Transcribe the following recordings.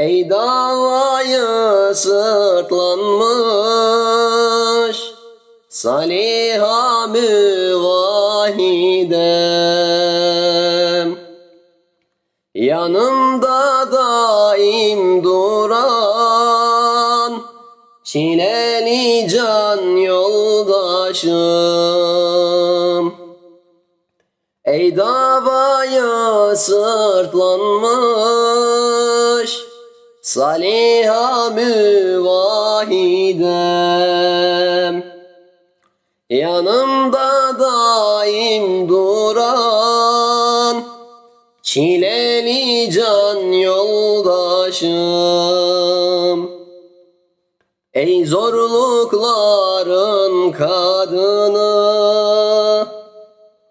Ey davaya sırtlanmış Saliha müvahidem. Yanımda daim duran Çileli can yoldaşım. Ey davaya sırtlanmış Saliha müvahidem. Yanımda daim duran Çileli can yoldaşım. Ey zorlukların kadını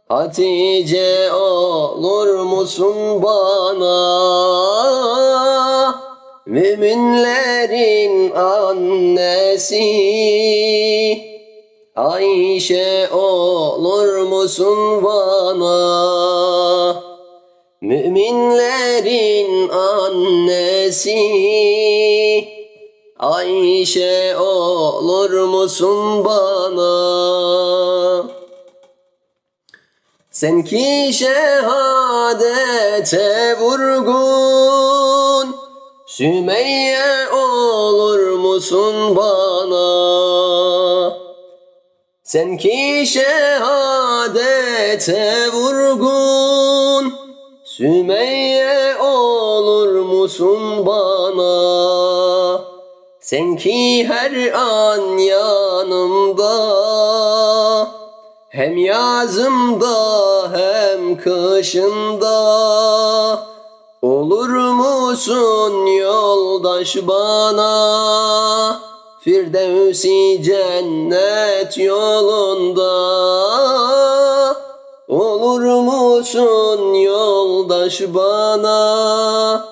Hatice olur musun bana Müminlerin annesi. Ayşe olur musun bana? Müminlerin annesi. Ayşe olur musun bana? Sen ki şehadete vurgun Sümeyye olur musun bana? Sen ki şehadete vurgun. Sümeyye olur musun bana? Sen ki her an yanımda. Hem yazımda hem kışında. Olur musun yoldaş bana. Firdevsi cennet yolunda. Olur musun yoldaş bana?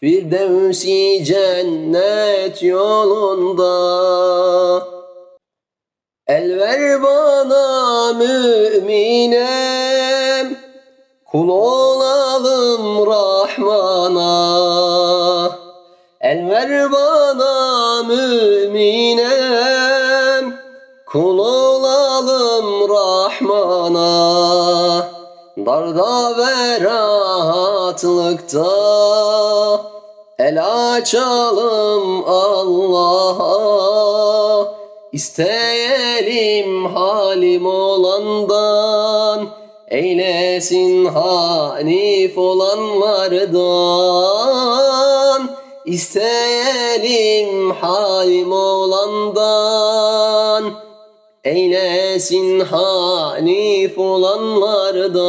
Firdevsi cennet yolunda. El ver bana müminem Kul olalım Rahman'a. El ver bana müminem Kul olalım Rahman'a. Darda ve rahatlıkta El açalım Allah'a. İsteyelim halim olandan Eylesin hanif olanlardan İsteyelim halim olandan. Eylesin hanif olanlardan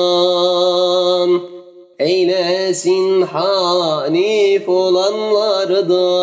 Eylesin hanif olanlardan